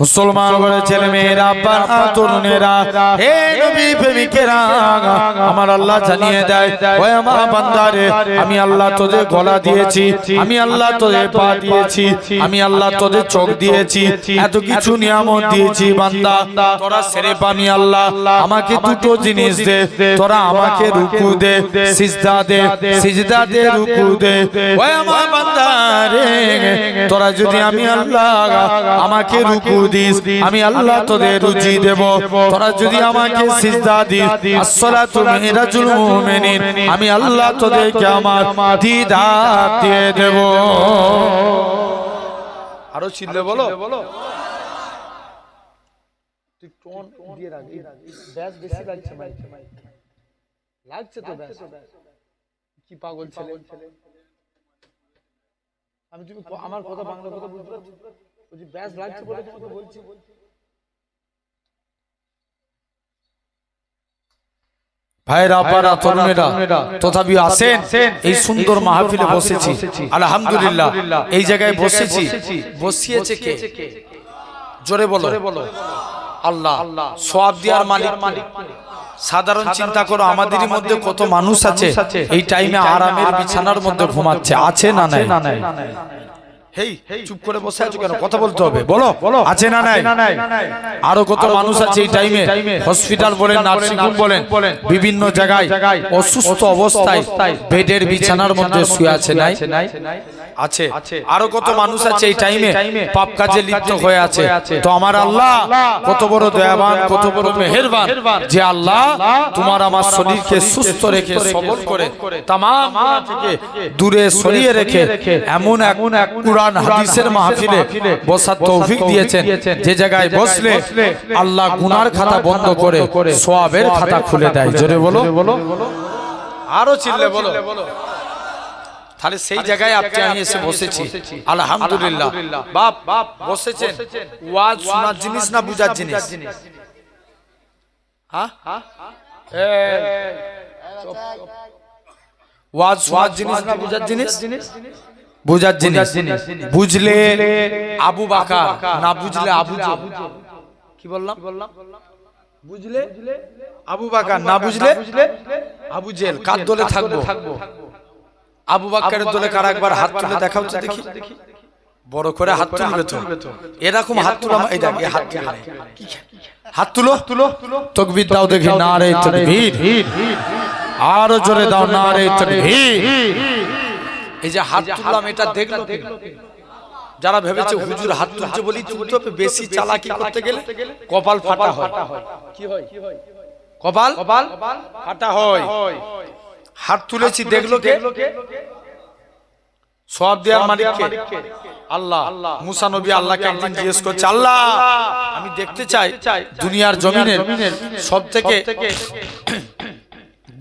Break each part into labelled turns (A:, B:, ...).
A: মুসলমান করে ছেলে মেয়েরা তরুণেরা হে নবী প্রেমিকেরা আমার আল্লাহ জানিয়ে দেয় ও আমার বান্দারে আমি আল্লাহ তোদের গলা দিয়েছি আমি আল্লাহ তোদের পা দিয়েছি আমি আল্লাহ তোদের চোখ দিয়েছি এত কিছু নিয়ামত দিয়েছি বান্দা তোরা সেরে পানি আল্লাহ আমাকে দুটো জিনিস দে তোরা আমাকে রুকু দে সিজদা দে সিজদা দে রুকু দে ও আমার বান্দারে তোরা যদি আমি আল্লাহ আমাকে রুকু দিস আমি আল্লাহ তোদের রুচি দেব। তোরা যদি আমাকে সিজদা দিস আসসালাতু মিরাজুল মুমিনিন। আমি আল্লাহ তোদেরকে আমার দিদার দিয়ে দেব। আরও চিল্লে বলো? তুই টোন দিয়ে রাখ ব্যাস বেশি লাগছে ভাই লাগছে তো ব্যাস। কি পাগল ছেলে। আমি তুমি আমার কথা বাংলা কথা বুঝতে পারছ বলছি ব্যাস লাগছে বলে তোমাকে বলছি। ভাইরা আব্বারা তরুণেরা তথাপি আসেন এই সুন্দর মাহফিলে বসেছি। আলহামদুলিল্লাহ। এই জায়গায় বসেছি। বসিয়েছে কে? জোরে বলো। আল্লাহ। সব দিয়ার মালিক মালিক সাধারণ চিন্তা করো আমাদেরই মধ্যে কত মানুষ আছে? এই টাইমে আরামের বিছানার মধ্যে ঘুমাচ্ছে। আছে না নাই? হেই চুপ করে বসে আছো কেন? কথা বলতে হবে। বলো বলো। আছে না নাই? আরও কত মানুষ আছে এই টাইমে হসপিটাল বলেন নার্সিং হোম বলেন বিভিন্ন জায়গায় অসুস্থ অবস্থায় বেডের বিছানার মধ্যে শুয়ে আছে নাই? আছে। আরও কত মানুষ আছে এই টাইমে পাপ কাজে লিপ্ত হয়ে আছে। তো আমার আল্লাহ কত বড় দয়াবান কত বড় মেহেরবান। যে আল্লাহ তোমার আমার শরীরকে সুস্থ রেখে সবল করে তাম থেকে দূরে সরিয়ে রেখে এমন এক কোরআন হাদিসের মাহফিলে বসার তৌফিক দিয়েছেন। যে জায়গায় বসলে আল্লাহ গুনার খাতা বন্ধ করে সোয়াবের খাতা খুলে দেয়। জোরে বলো। আরও চিল্লে বলো। তাহলে সেই জায়গায় আপনি আমি এসে বসেছি। আলহামদুলিল্লাহ। বাপ বাপ বসেছেন। ওয়াজ শোনার জিনিস না বুঝার জিনিস? হ্যাঁ? চুপ। ওয়াজ শোনার জিনিস না বুঝার জিনিস? বুঝার জিনিস। বুঝলে আবু বাকার না বুঝলে আবু। কি বললাম? বুঝলে আবু বাকার না বুঝলে আবু জেল কার দলে থাকব? আবু বাক্কারের দলে কারা একবার হাত তুলে দেখাও তো দেখি। বড় করে হাত তুলবে তো এরকম হাত তুলো এই দেখ। হাত তুলে। হাত তুলো? তুলো। তকবীর দাও দেখি না রে তকবীর। আরও জোরে দাও না রে তকবীর। এই যে হাত তুললাম এটা দেখল কে? যারা ভেবেছে হুজুর হাত তুলছে বলি তুলতে হবে বেশি চালাকি করতে গেলে কপাল ফাটা হয়। কি হয়? কপাল কপাল ফাটা হয়। হাত তুলেছি দেখল কে? সব দেওয়ার মালিককে। আল্লাহ মুসা নবী আল্লাহকে একদিন জিজ্ঞেস করছে আল্লাহ আমি দেখতে চাই দুনিয়ার জমিনের সব থেকে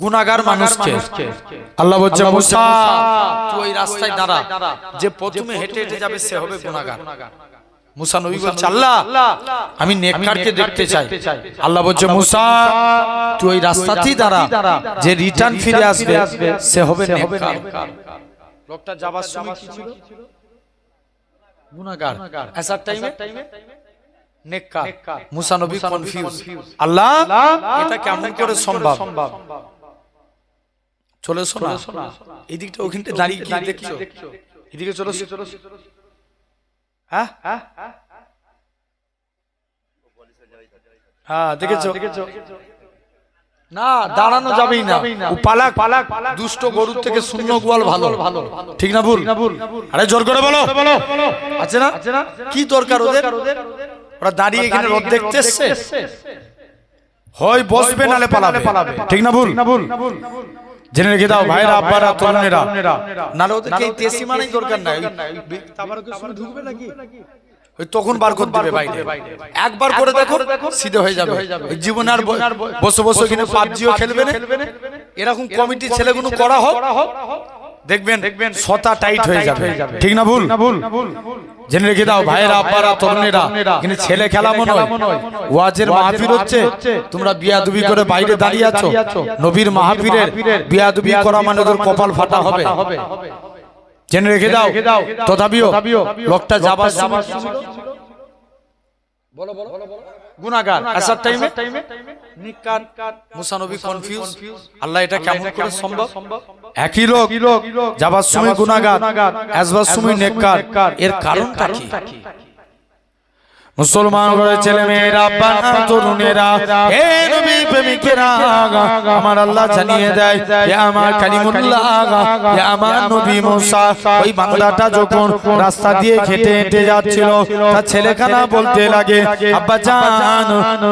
A: গুনাগার মানুষকে। আল্লাহ বলছে মুসা তুই ওই রাস্তায় দাঁড়া। যে প্রথমে হেঁটে হেঁটে যাবে সে হবে গুনাগার মুসা নবী বলছে আল্লাহ আমি নেককারকে দেখতে চাই। আল্লাহ বলছে মুসা তুই ওই রাস্তাতেই দাঁড়া। যে রিটার্ন ফিরে আসবে সে হবে নেককার। লোকটা যাবার সময় কি ছিল? গুনাহগার। আসার টাইমে নেককার। মুসা নবী কনফিউজ আল্লাহ এটা কেমন করে সম্ভব? চলে শোনা এই দিকটা ওখানটা দাঁড়িয়ে কি দেখছ? এদিকে চলো চলো হ্যাঁ? হ্যাঁ দেখেছ? না দাঁড়ানো যাবেই না। ও পালাক পালাক দুষ্ট গরুর থেকে শূন্য গোয়াল ভালো। ভালো। ঠিক না ভুল? আরে জোর করে বলো। আছে না? কি দরকার ওদের? ওরা দাঁড়িয়ে এখানে রোদ দেখতে হয় বসবে নালে পালাবে। ঠিক না ভুল। জেনে রেখে দাও ভাইরা আব্বারা তরুণেরা। নালে ওদেরকে এই তেসি মানেই দরকার নাই। তাবারকের সময় ঢুকবে নাকি? ওই তখন বার করে দিবে বাইরে একবার করে দেখো সিধে হয়ে যাবে। জীবন আর বসে বসে কিনে পাবজিও খেলবে না। এরকম কমিটি ছেলেগুলো করা হোক দেখবেন দেখবেন সতা টাইট হয়ে যাবে। ঠিক না ভুল। জেনে রেখে দাও ভাইয়েরা আব্বারা তরুণেরা কিন্তু ছেলে খেলা মনে হয়। ওয়াজের মাহফিল হচ্ছে তোমরা বিয়াদুবি করে বাইরে দাঁড়িয়ে আছো। নবীর মাহফিলের বিয়াদুবি করা মানে ওদের কপাল ফাটা হবে। জেনে রেখে দাও। তথাপিও লোকটা যাবার সময় বলো বলো। গুনাহগার। আসার টাইমে নিকার মুসানবী কনফিউজ আল্লাহ এটা কেমন করে সম্ভব? একই লোক যাবার সময় গুণাগার আসবার সময় নেককার। এর কারণটা কি? মুসলমান ছেলে মেয়েরা বানা হেঁটে যাচ্ছিল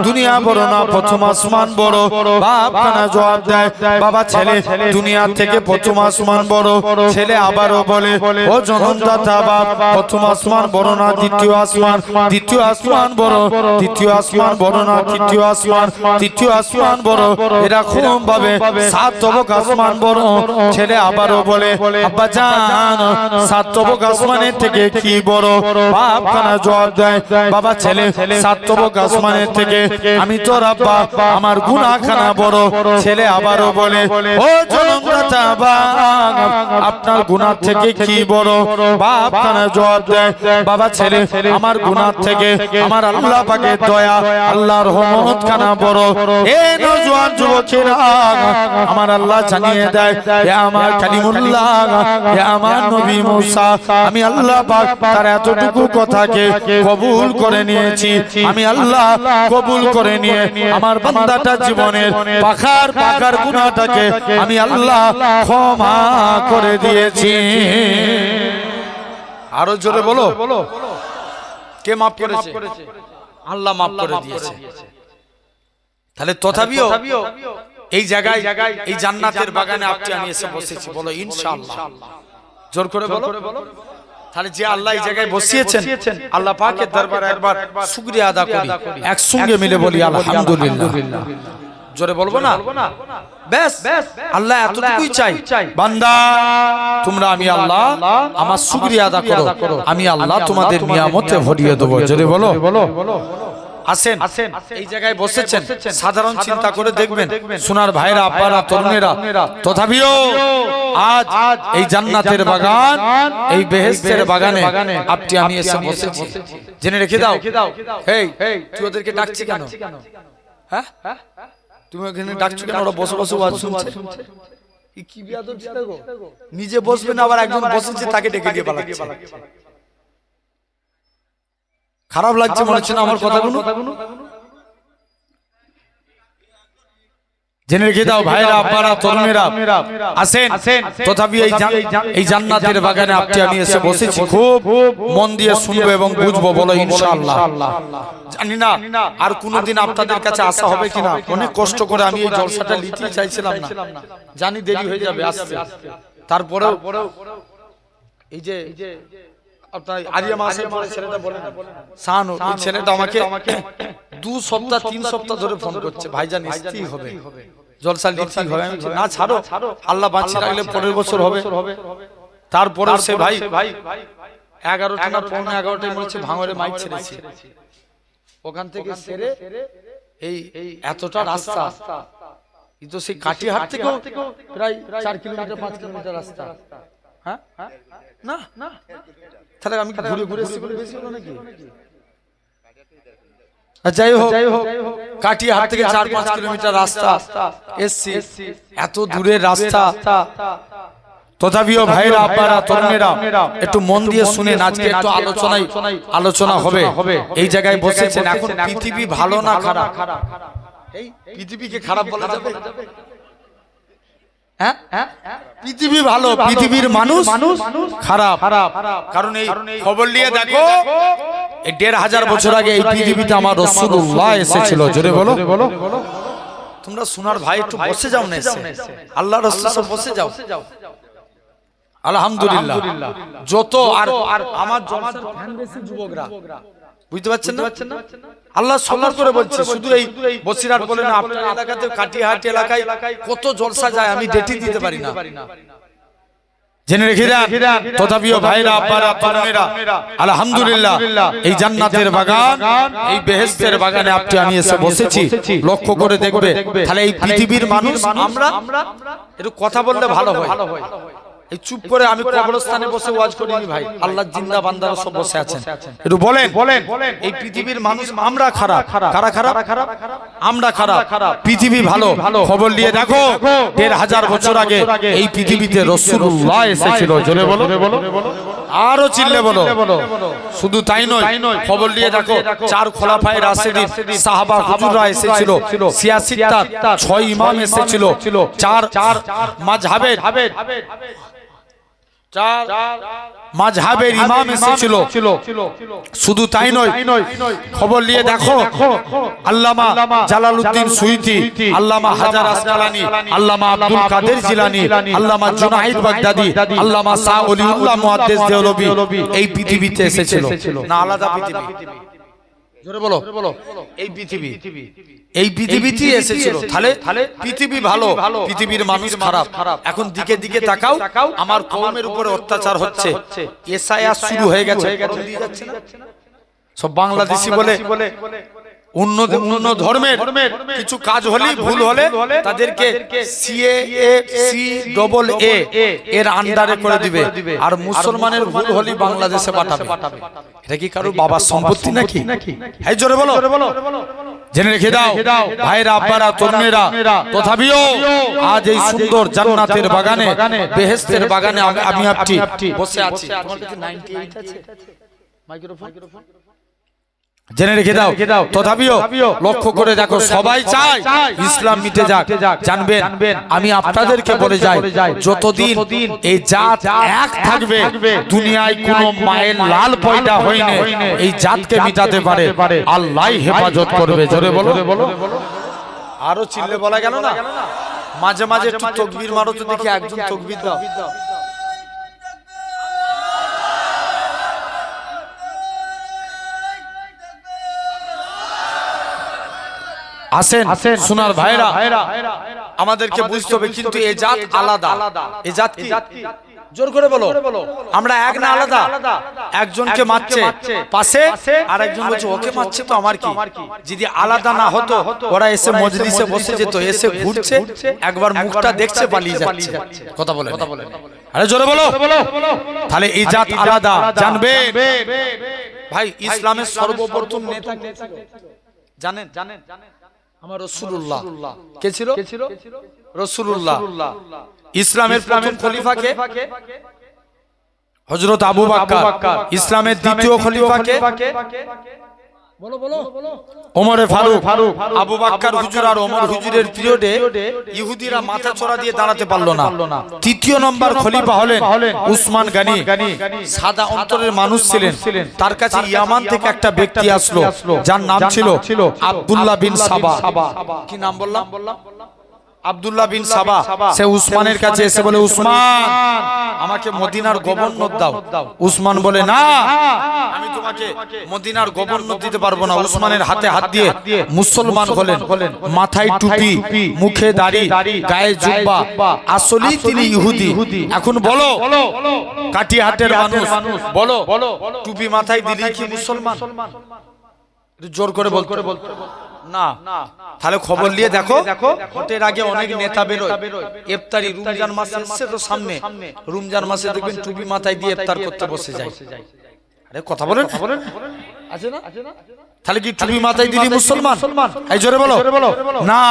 A: দুনিয়া বড় না, প্রথম আসমান বড়। বাপ জবাব দেয়, বাবা ছেলে, দুনিয়া থেকে প্রথম আসমান বড়। ছেলে আবারও বলে, ও জনমদাতা বাপ, প্রথম আসমান বড় না, দ্বিতীয় আসমান, দ্বিতীয় আসমান বড় তৃতীয় আসমান বড় না তৃতীয় আসমান তৃতীয় আসমান বড় এরকম ভাবে সাত তবক আসমান বড় ছেলে আবারও বলে আব্বা জান সাত তবক আসমানের থেকে কি বড়? বাপ খানা জবাব দেয় বাবা ছেলে সাত তবক আসমানের থেকে আমি তোর আব্বা আমার গুনাহ খানা বড় ছেলে আবারও বলে ও জনমদাতা বাপ আপনার গুনাহ থেকে কি বড়? বাপ খানা জবাব দেয় বাবা ছেলে আমার গুনাহ থেকে আমার আল্লাহ পাকের দয়া আল্লাহর রহমত খানা বড়। এ নজওয়ান যুবকেরা আমার আল্লাহ জানিয়ে দেয় হে আমার কালিমুল্লাহ হে আমার নবী মুসা আমি আল্লাহ পাক তার এতটুকু কথাকে কবুল করে নিয়েছি আমি আল্লাহ কবুল করে নিয়ে আমার বান্দাটা জীবনের পাখার পাখার গুনাহটাকে আমি আল্লাহ ক্ষমা করে দিয়েছি। আরও জোরে বলো। কে মাফ করেছে? আল্লাহ মাফ করে দিয়েছে। তাহলে তথাপিও এই জায়গায় এই জান্নাতের বাগানে আপনি আমি এসে বসেছি বলো ইনশাআল্লাহ। জোর করে বলো? তাহলে যে আল্লাহ এই জায়গায় বসিয়েছেন আল্লাহ পাকের দরবারে একবার শুকরিয়া আদা করি। একসঙ্গে মিলে বলি আলহামদুলিল্লাহ। জোরে বলব না? ব্যাস। আল্লাহ এতটুকুই চাই। বান্দা তোমরা আমি আল্লাহ আমার শুকরিয়া আদা করো। আমি আল্লাহ তোমাদের নিয়ামতে ভরিয়ে দেবো। জোরে বলো? আসেন। এই জায়গায় বসেছেন। সাধারণ চিন্তা করে দেখবেন। সোনার ভাইরা আব্বারা তরুণেরা। তথাপিও আজ এই জান্নাতের বাগান এই বেহেস্তের বাগানে আপনি আমি এসে বসেছি। জেনে রেখে দাও। এই তুই ওদেরকে ডাকছি কেন? হ্যাঁ? তুমি ওখানে ডাকছো কেন? ওরা বসে বসে ওয়াজ শুনছে কি বিয়াদব ছেলে গো? নিজে বসবে না আবার একজন বসেছে তাকে ডেকে দিয়ে পালাচ্ছে। খারাপ লাগছে মনে হচ্ছে না আমার কথাগুলো? জেনে রেখে দাও ভাইরা আব্বারা তরুণেরা আসেন। তথাপি এই এই জান্নাতের বাগানে আপনি আমি এসে বসেছি খুব মন দিয়ে শুনব এবং বুঝব বলো ইনশাআল্লাহ। জানি না আর কোনোদিন আপনাদের কাছে আসা হবে কিনা? অনেক কষ্ট করে আমি এই জলসাটা নিতে চাইছিলাম না। জানি দেরি হয়ে যাবে আসতে তারপরেও এই যে আপনার আরিয়া মাসের পরে ছেলেটা বলে না শাহানু এই ছেলেটা আমাকে দু সপ্তাহ তিন সপ্তাহ ধরে ফোন করছে। ভাইজান আসতেই হবে। জলসা লিখতেই হবে না ছাড়ো আল্লাহ বাঁচিয়ে রাখলে পরের বছর হবে। তারপরে সে ভাই এগারোটা না পৌনে এগারোটায় মনে হচ্ছে ভাঙরে মাইক ছেড়েছে। ওখান থেকে সেরে এই এতটা রাস্তা। কিন্তু সেই কাটিহাট থেকেও প্রায় চার কিলোমিটার পাঁচ কিলোমিটার রাস্তা। হ্যাঁ না না। তাহলে আমি ঘুরে ঘুরে এসেছি বলে বেশি হলো নাকি? যাই হোক কাটিহাট থেকে চার পাঁচ কিলোমিটার রাস্তা এসছি। এত দূরের রাস্তা। তথাপিও ভাইরা আব্বারা তরুণেরা একটু মন দিয়ে শুনে আজকে একটু আলোচনায় আলোচনা হবে। এই জায়গায় বসেছেন এখন পৃথিবী ভালো না খারাপ? এই পৃথিবীকে খারাপ বলা যাবে? হ্যাঁ পৃথিবী ভালো পৃথিবীর মানুষ খারাপ। কারণ এই খবর নিয়ে দেখো দেড় হাজার বছর আগে এই পৃথিবীতে আমার রসুল্লাহ এসেছিল। জোরে বলো। তোমরা সোনার ভাই একটু বসে যাও না আল্লাহ রসুল বসে যাও। আলহামদুলিল্লাহ। যত আর আমার বেশি যুবকরা। বুঝতে পারছেন না? আল্লাহ সবার করে বলছে শুধু এই বসিরহাট বলে না আপনার এলাকাতে কাটিহাট এলাকায় কত জলসা যায় আমি ডেটি দিতে পারি না। জেনে রেখে দেন তথাপিও ভাইরা তরুণেরা আলহামদুলিল্লাহ এই জান্নাতের বাগান এই বেহেশতের বাগানে আপনি আমি এসে বসেছি। লক্ষ্য করে দেখবে তাহলে এই পৃথিবীর মানুষ আমরা একটু কথা বললে ভালো হয়। চুপ করে আমি বসে ওয়াজ ভাই। আল্লাহ জিন্দা একটু এই পৃথিবীর মানুষ আমরা খারাপ। আমরা পৃথিবী ভালো। খবর নিয়ে দেখো, দেড় হাজার বছর আগে এই পৃথিবীতে বলো। আরও চিল্লে বলো। শুধু তাই নয়, খবর নিয়ে দেখো, চার খোলা খোলাফায় রাশেদিন সাহাবা হুজুররা এসেছিল। ছয় ইমাম এসেছিল। চার চার মাঝহাবের চার মাঝহাবের ইমাম এসেছিল। শুধু তাই নয় খবর নিয়ে দেখো আল্লামা জালালউদ্দিন সুইতি আল্লামা হাজার আসকালানি আল্লামা আব্দুল কাদের জিলানি আল্লামা জুনাইদ বাগদাদি আল্লামা শাহ অলিউল্লাহ মুহাদ্দিস দেওলবি এই পৃথিবীতে এসেছিল। না আলাদা পৃথিবী। জোরে বলো। এই পৃথিবী। এই পৃথিবীতে এসেছিল। তাহলে তাহলে পৃথিবী ভালো পৃথিবীর মানুষ খারাপ। এখন দিকে দিকে তাকাও। আমার কমের উপরে অত্যাচার হচ্ছে। এসআইআর শুরু হয়ে গেছে? সব বাংলাদেশি বলে। অন্য অন্য ধর্মের কিছু কাজ হলেই ভুল হলে তাদেরকে সিএ সি ডবল এ এর আন্ডারে করে দিবে। আর মুসলমানের ভুল হলেই বাংলাদেশে পাঠাবে। এটা কি কারও বাবার সম্পত্তি নাকি? এই জোরে বলো। জেনে রেখে দাও। ভাইরা আব্বারা তরুণেরা তথাপিও আজ এই সুন্দর জান্নাতের বাগানে বেহেস্তের বাগানে আমি- আমি আপনি বসে আছি। তোমার কাছে 98 আছে? মাইক্রোফোন জেনে রেখে দাও। তথাপিও লক্ষ্য করে দেখো সবাই চায় ইসলাম মিটে যাক। জানবেন আমি আপনাদেরকে বলে যাই যতদিন এই জাত এক থাকবে দুনিয়ায় কোনো মায়ের লাল পয়দা হয়নি। এই জাতকে মিটাতে পারে। আল্লাহ হেফাজত করবে। জোরে বলো। আরও চিল্লে বলা গেল না? মাঝে মাঝে একটু তকবির মারো তো দেখি একজন তকবির দাও। আসেন সোনার ভাইরা আমাদেরকে বুঝতে হবে কিন্তু এ জাত আলাদা। এ জাত কি? জোর করে বলো। আমরা এক না আলাদা। একজনকে মারছে পাশে আর একজন বলছে ওকে মারছে তো আমার কি? যদি আলাদা না হতো ওরা এসে মজলিসে বসে যেত এসে ঘুরছে একবার মুখটা দেখছে পালিয়ে যাচ্ছে। কথা বলে আরে জোরে বলো। তাহলে এই জাত আলাদা। জানবে? ভাই ইসলামের সর্বপ্রথম নেতা কে? ছিল? জানেন? জানেন? আমার রসুল্লাহ কে ছিল? রসুল্লাহ ইসলামের প্রথম খলিফাকে? হজরত আবু বাক্কার। ইসলামের দ্বিতীয় খলিফাকে? ওমরে ফারুক আবু বাক্কার হুজুর আর ওমর হুজুরের পিরিয়ডে ইহুদিরা মাথা চড়া দিয়ে দাঁড়াতে পারল না। তৃতীয় নম্বর খলিফা হলেন উসমান গানি। সাদা অন্তরের মানুষ ছিলেন। তার কাছে ইয়ামান থেকে একটা ব্যক্তি আসলো যার নাম ছিল আব্দুল্লাহ বিন সাবা। কি নাম বললাম? আব্দুল্লাহ বিন সাবা সে উসমানের কাছে এসে বলে উসমান আমাকে মদিনার গভর্নর দাও। উসমান বলে না আমি তোমাকে মদিনার গভর্নর দিতে পারব না। উসমানের হাতে হাত দিয়ে মুসলমান হলেন। মাথায় টুপি মুখে দাড়ি গায়ে জুব্বা। আসলেই তিনি ইহুদি। এখন বলো কাটিহাটের মানুষ বলো টুপি মাথায় দিলি কি মুসলমান? জোর করে বল করে বল না। তাহলে খবর নিয়ে দেখো ভোটের আগে অনেক নেতা বেরোয়। ইফতারি রমজান মাস এসছে তো সামনে। রমজান মাসে দেখবেন টুপি মাথায় দিয়ে ইফতার করতে বসে যায়। আরে কথা বলেন। আছে না? তাহলে কি টুপি মাথায় দিলি মুসলমান? এই জোরে বলো। না।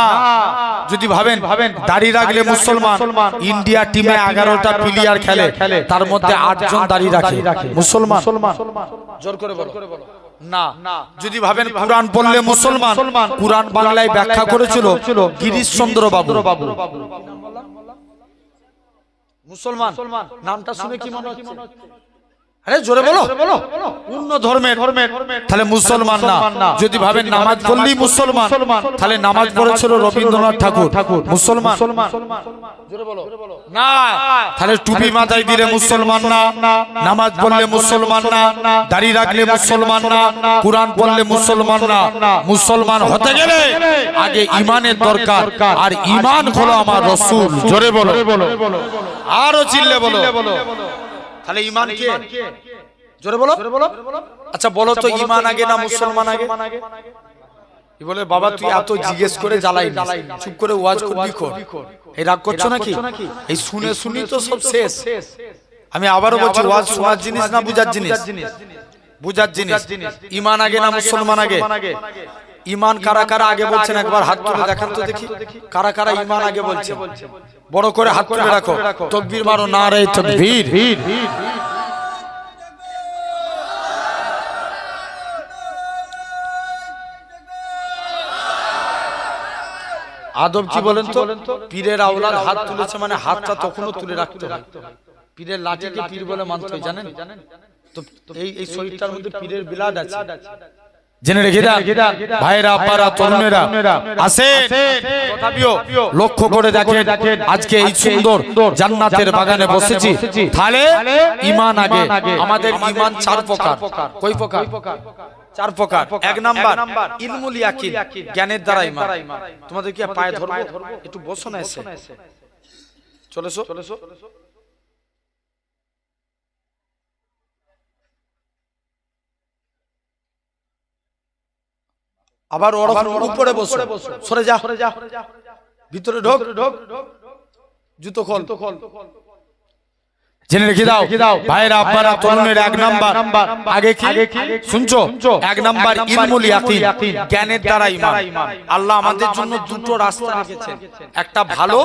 A: যদি ভাবেন ভাবেন দাড়ি রাখলে মুসলমান। ইন্ডিয়া টিমে এগারোটা প্লেয়ার খেলে তার মধ্যে আটজন দাড়ি রাখে। মুসলমান। জোর করে বলো। না। যদি ভাবেন কোরআন পড়লে মুসলমান কোরআন বাংলায় ব্যাখ্যা করেছিল গিরিশ চন্দ্র বাবু মুসলমান। নামটা শুনে কি মনে হচ্ছে? আরে জোরে বলো। অন্য ধর্মের। তাহলে মুসলমান না। যদি ভাবেন নামাজ পড়লেই মুসলমান তাহলে নামাজ পড়েছিল রবীন্দ্রনাথ ঠাকুর। মুসলমান। না। তাহলে টুপি মাথায় দিলে মুসলমান না। নামাজ পড়লে মুসলমান না। দাড়ি রাখলে মুসলমান না। কোরআন পড়লে মুসলমান না। মুসলমান হতে গেলে আগে ইমানের দরকার। আর ইমান হলো আমার রসুল। জোরে বলো। আরও চিল্লে বলো। তাহলে ইমান কে? জোরে বলো। আচ্ছা বলো তো ইমান আগে না মুসলমান আগে? বলে বাবা তুই এত জিজ্ঞেস করে জ্বালাই না চুপ করে ওয়াজ করবি কর এই রাগ করছ নাকি? এই শুনে শুনি তো সব শেষ। আমি আবারও বলছি ওয়াজ শোনার জিনিস না বুঝার জিনিস বুঝার জিনিস। ইমান আগে না মুসলমান আগে? ইমান কারা কারা আগে বলছেন একবার হাত তুলে দেখান তো দেখি। কারা কারা ইমান আগে বলছে বড় করে হাত তুলে রাখো। তকবীর মারো না রে তকবীর। আদব কি বলেন তো? পীরের আওলাদ হাত তুলেছে মানে হাতটা তখনও তুলে রাখতে হয় পীরের লাঠিকে পীর বলে মানতে হয় জানেন? তো এই এই শরীরটার মধ্যে পীরের বিলাদ আছে। জেনে রেখে দেন ভাইরা আপারা তরুণেরা আসে লক্ষ্য করে দেখেন আজকে এই সুন্দর জান্নাতের বাগানে বসেছি। তাহলে ইমান আগে আমাদের ইমান চার প্রকার। কই প্রকার? চার প্রকার। এক নাম্বার ইলমুল ইয়াকিন জ্ঞানের দ্বারা ইমান তোমাদের কি পায়ে ধরবো? একটু বসো না এসে। চলেছো? চলেছো? আবার ওরকম উপরে বসো। সরে যা। সরে যা ভিতরে ঢোক। ঢোক। জুতো খোল। খোল। জেনে রেখে দাও। ভাইরা আপনারা তরুণের এক নাম্বার। আগে কি? শুনছো? এক নাম্বার ইলমুল ইয়াকিন। জ্ঞানের দ্বারা ঈমান। আল্লাহ আমাদের জন্য দুটো রাস্তা রেখেছেন। একটা ভালো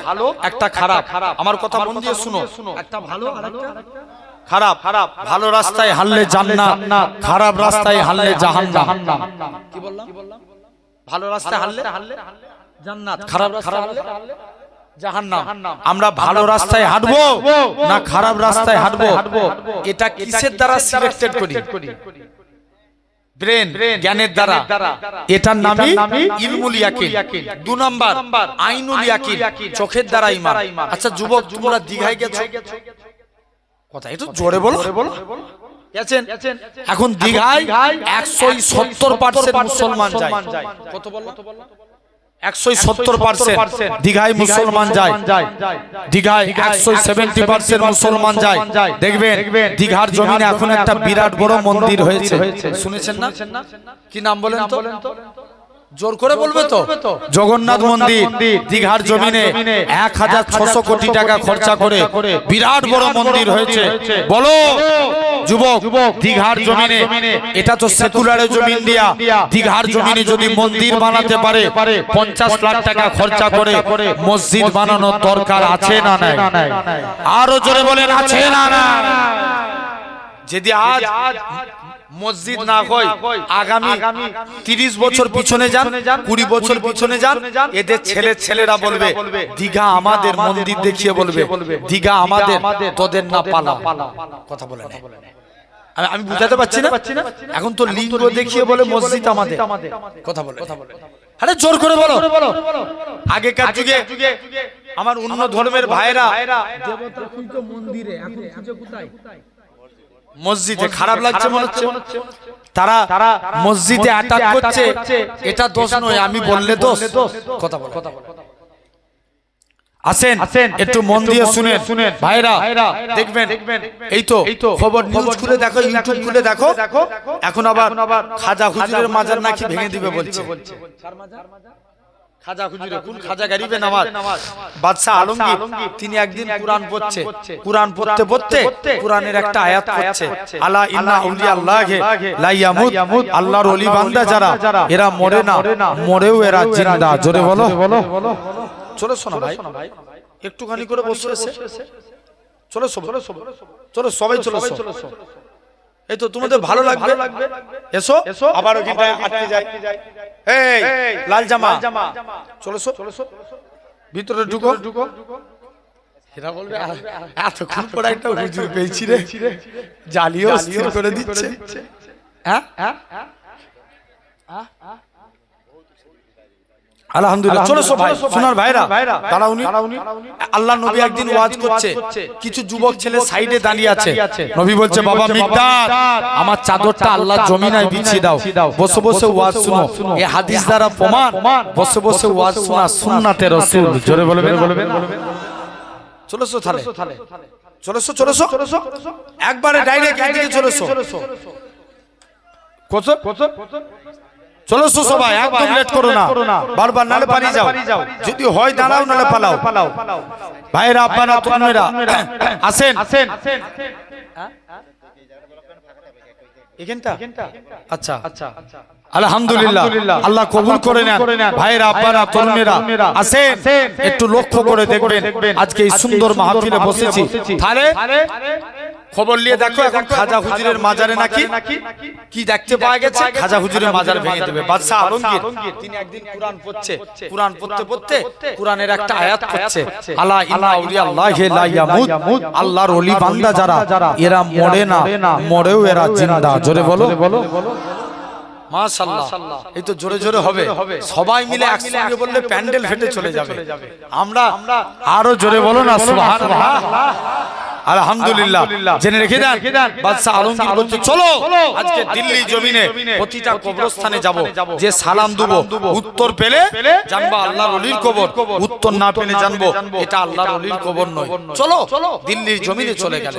A: একটা খারাপ। আমার কথা মন দিয়ে শুনো। একটা ভালো আর একটা খারাপ। খারাপ। ভালো রাস্তায় হারলে জান্নাত। খারাপ রাস্তায় হারলে জাহান্নাম। কি বললাম? ভালো রাস্তায় হারলে জান্নাত খারাপ রাস্তায় হারলে আমরা ভালো রাস্তায় হাঁটবো। না খারাপ রাস্তায় হাঁটবো। এটা কিসের দ্বারা সিলেক্টেড করি? ব্রেন জ্ঞানের দ্বারা। এটার নামই ইলমুল ইয়াকিন। দু নাম্বার আইনুল ইয়াকিন। চোখের দ্বারা ঈমান। আচ্ছা যুবক তোমরা দিঘায় গেছো? কথা একটু জোরে বলো। বলো। গেছেন? এখন দিঘায় একশো সত্তর পার্সেন্ট মুসলমান যায়। কত বলল একশো সত্তর পার্সেন্ট দীঘায় মুসলমান যায়। দীঘায় একশো সেভেন্টি পার্সেন্ট মুসলমান যায়। দেখবেন দীঘার জমিনে এখন একটা বিরাট বড় মন্দির হয়েছে। শুনেছেন না? কি নাম বলেন তো? জোর করে বলবে তো? জগন্নাথ মন্দির দীঘার জমিনে এক হাজার ছশো কোটি টাকা খরচা করে বিরাট বড় মন্দির হয়েছে। বলো যুবক দীঘার জমিনে এটা তো সেকুলারের জমিন দিয়া দীঘার জমিনে যদি মন্দির বানাতে পারে পঞ্চাশ লাখ টাকা খরচা করে মসজিদ বানানোর দরকার আছে না নাই? আরও জোরে বলেন আছে না না যদি আজ মসজিদ না হয় আগামী তিরিশ বছর পিছনে যান কুড়ি বছর পিছনে যান এদের ছেলে ছেলেরা বলবে দীঘা আমাদের মন্দির দেখিয়ে বলবে দীঘা আমাদের তোদের না পালা। কথা বলে আমি- আমি বুঝাতে পারছি না? এখন তো লিঙ্গ দেখিয়ে বলে মসজিদ আমাদের। কথা বলে আরে জোর করে বলো। আগেকার যুগে আমার অন্য ধর্মের ভাইরা মসজিদে খারাপ লাগছে মনে হচ্ছে? তারা মসজিদে অ্যাটাক করছে? এটা দোষ নয় আমি বললে দোষ। কথা বল। আসেন একটু মন দিয়ে শুনেন। শুনেন। ভাইরা দেখবেন এই তো খবর নিউজ খুলে দেখো ইউটিউব খুলে দেখো। এখন আবার খাজা হুজুরের মাজার নাকি ভেঙে দিবে বলছে। খাজা হুজুরে কোন খাজা গারিবেন আমার বাদশা আলমগীর তিনি একদিন কুরআন পড়ছে কুরআন পড়তে পড়তে কুরআনের একটা আয়াত পড়ছে আলা ইন্না আউলিয়া লা ইয়ামুত আল্লাহর ওলি বান্দা যারা এরা মরে না মরেও এরা জিন্দা জোরে বলো। চলো শোনো ভাই একটুখানি করে বসে এসে। চলো সব চলো সবাই চলো এই তো তোমাদের ভালো লাগবে? এসো আবার আটকে যায় এই লাল জামা। চলেছো চলেছো ভিতরে ঢুকো। ঢুকো। এরা বলবে "আ- এতক্ষণ পরে একটা হুজুর পেয়েছি রে। জ্বালিয়ে করে দিচ্ছে। হ্যাঁ? আলহামদুলিল্লাহ। চলো ভাই সোনার ভাইরা তারা উনি আল্লাহ নবী একদিন ওয়াজ করছে। কিছু যুবক ছেলে সাইডে দাঁড়িয়ে আছে। নবী বলছে বাবা মিকদার আমার চাদরটা আল্লাহ জমিনায় বিছিয়ে দাও। বসে বসে ওয়াজ শুনো। এই হাদিস দ্বারা প্রমাণ। বসে বসে ওয়াজ শোনা সুন্নাতে রাসূল। জোরে বলবেন বলবেন চলেছো তাহলে। চলেছো চলেছো একবারে ডাইরেক্ট একদিকে চলেছো কত চলো সো সবাই একদম লেট করো না। বারবার নালে পানি যাও। যদি হয় দাঁড়াও নালে পালাও। ভাইরা আপনারা তোমরা আসেন। এখানটা? আচ্ছা। আচ্ছা। আলহামদুলিল্লাহ। আল্লাহ কবুল করে নেন ভাইরা আব্বারা তরুণেরা আসেন একটু লক্ষ্য করে দেখবেন। আজকে এই সুন্দর মাহফিলে বসেছি। তাহলে খবর নিয়ে দেখো এখন খাজা হুজুরের মাজারে নাকি? কি দেখতে পাওয়া গেছে? খাজা হুজুরের মাজার ভেঙে দেবে। বাদশাহ আলমগীর তিনি একদিন কোরআন পড়ছে। কোরআন পড়তে পড়তে কোরআনের একটা আয়াত পড়ছে। আলা আল্লাহি লা ইয়ামুত। আল্লাহর ওলি বান্দা যারা এরা মরে না মরেও এরা জিন্দা জোরে বলো এই তো জোরে জোরে হবে। সবাই মিলে একসঙ্গে বললে প্যান্ডেল ফেটে চলে যাবে। আমরা আরও জোরে বলো না সুবহানাল্লাহ। আলহামদুলিল্লাহ। জেনে রেখে দেন বাদশাহ আলমগীর বলছে চলো আজকে দিল্লি জমিনে প্রতিটা কবরস্থানে যাব। যে সালাম দেব উত্তর পেলে জানবা আল্লাহর ওলির কবর। উত্তর না পেলে জানব। এটা আল্লাহর ওলির কবর নয়। চলো দিল্লির জমিনে চলে গেল